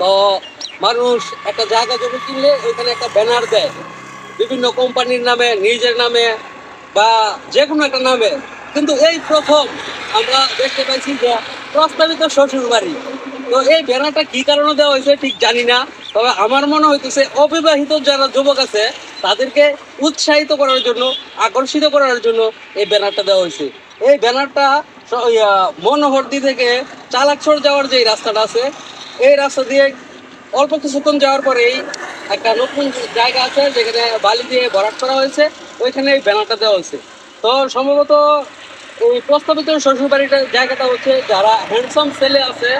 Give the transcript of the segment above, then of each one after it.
তো মানুষ একটা জায়গা জমি কিনলে ওইখানে একটা ব্যানার দেয়। বিভিন্ন কোম্পানির নামে, নিজের নামে বা যে কোনো একটা নামে। কিন্তু এই প্রথম আমরা দেখতে পাইছি যে প্রস্তাবিত শ্বশুর বাড়ি। তো এই ব্যানারটা কি কারণে দেওয়া হয়েছে ঠিক জানি না, তবে আমার মনে হইতেছে অবিবাহিত যারা যুবক আছে, তাদেরকে উৎসাহিত করার জন্য, আকর্ষিত করার জন্য এই ব্যানারটা দেওয়া হয়েছে। এই ব্যানারটা মনোহরদি থেকে চালাকছড় যাওয়ার যে রাস্তাটা আছে এই রাস্তা দিয়ে অল্প কিছুক্ষণ যাওয়ার পরেই একটা নতুন জায়গা আছে, যেখানে বালি দিয়ে ভরাট করা হয়েছে। ওইখানে এই ব্যানারটা দেওয়া হয়েছে। তো সম্ভবত ওই প্রস্তাবিত শ্বশুর বাড়িটা জায়গাটা হচ্ছে যারা হ্যান্ডসাম ছেলে আছে,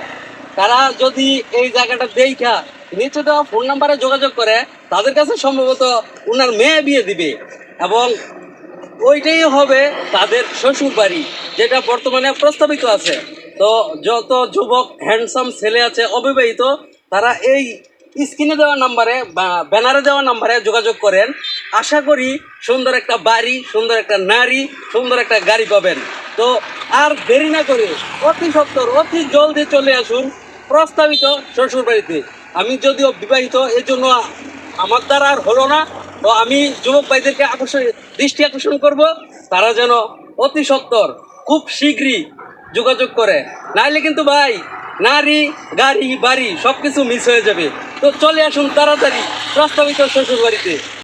তারা যদি এই জায়গাটা দেখা, নিচে দেওয়া ফোন নাম্বারে যোগাযোগ করে, তাদের কাছে সম্ভবত ওনার মেয়ে বিয়ে দিবে। এবং ওইটাই হবে তাদের শ্বশুর বাড়ি যেটা বর্তমানে প্রস্তাবিত আছে। তো যত যুবক হ্যান্ডসাম ছেলে আছে, অবিবাহিত, তারা এই স্ক্রিনে দেওয়া নাম্বারে ব্যানারে দেওয়া নাম্বারে যোগাযোগ করেন। আশা করি সুন্দর একটা বাড়ি, সুন্দর একটা নারী, সুন্দর একটা গাড়ি পাবেন। তো আর দেরি না করে অতি সত্তর অতি জলদি চলে আসুন প্রস্তাবিত শ্বশুর বাড়িতে আমি যদিও বিবাহিত এই জন্য আমার দ্বারা আর হলো না। তো আমি যুবক ভাইদেরকে আকর্ষণ, দৃষ্টি আকর্ষণ করব। তারা যেন অতি সত্তর খুব শীঘ্রই যোগাযোগ করে। নাইলে কিন্তু ভাই, নারী, গাড়ি, বাড়ি সব কিছু মিস হয়ে যাবে। তো চলে আসুন তাড়াতাড়ি প্রস্তাবিত শ্বশুর বাড়িতে